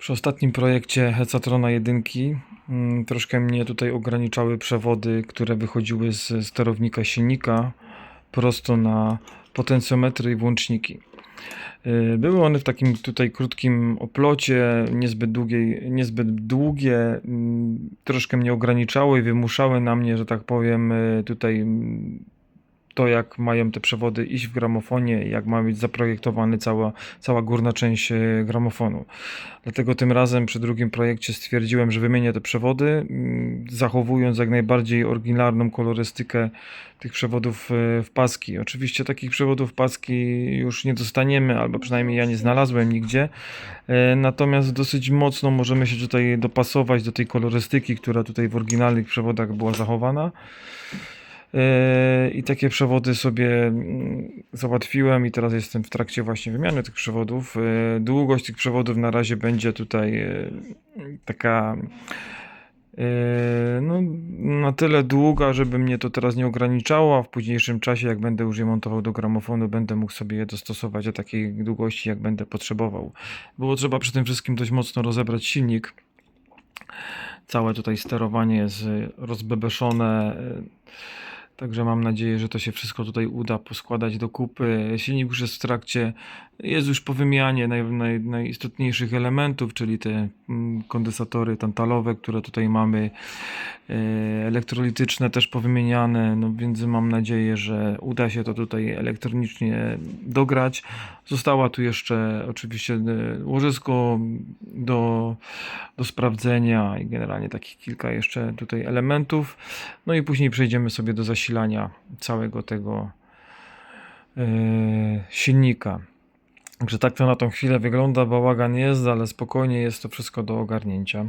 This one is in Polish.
Przy ostatnim projekcie Hecatrona 1 mm, troszkę mnie tutaj ograniczały przewody, które wychodziły z sterownika silnika prosto na potencjometry i włączniki. Y, Były one w takim tutaj krótkim oplocie, niezbyt, długiej, niezbyt długie, mm, troszkę mnie ograniczały i wymuszały na mnie, że tak powiem, y, tutaj mm, to, jak mają te przewody iść w gramofonie, jak ma być zaprojektowany cała, cała górna część e, gramofonu. Dlatego tym razem przy drugim projekcie stwierdziłem, że wymienię te przewody, zachowując jak najbardziej oryginalną kolorystykę tych przewodów e, w paski. Oczywiście takich przewodów paski już nie dostaniemy, albo przynajmniej ja nie znalazłem nigdzie. E, Natomiast dosyć mocno możemy się tutaj dopasować do tej kolorystyki, która tutaj w oryginalnych przewodach była zachowana. Yy, I takie przewody sobie mm, załatwiłem i teraz jestem w trakcie właśnie wymiany tych przewodów. Yy, Długość tych przewodów na razie będzie tutaj yy, taka no, na tyle długa, żeby mnie to teraz nie ograniczało, a w późniejszym czasie, jak będę już je montował do gramofonu, będę mógł sobie je dostosować do takiej długości, jak będę potrzebował. Było trzeba przy tym wszystkim dość mocno rozebrać silnik. Całe tutaj sterowanie jest rozbebeszone. Także mam nadzieję, że to się wszystko tutaj uda poskładać do kupy. Silnik już jest w trakcie, jest już po wymianie naj, naj, najistotniejszych elementów, czyli te mm, kondensatory tantalowe, które tutaj mamy, e, elektrolityczne też powymieniane, no więc mam nadzieję, że uda się to tutaj elektronicznie dograć. Została tu jeszcze oczywiście e, łożysko do, do sprawdzenia i generalnie takich kilka jeszcze tutaj elementów. No i później przejdziemy sobie do zasilania całego tego e, silnika. Także tak to na tą chwilę wygląda. Bałagan jest, ale spokojnie jest to wszystko do ogarnięcia.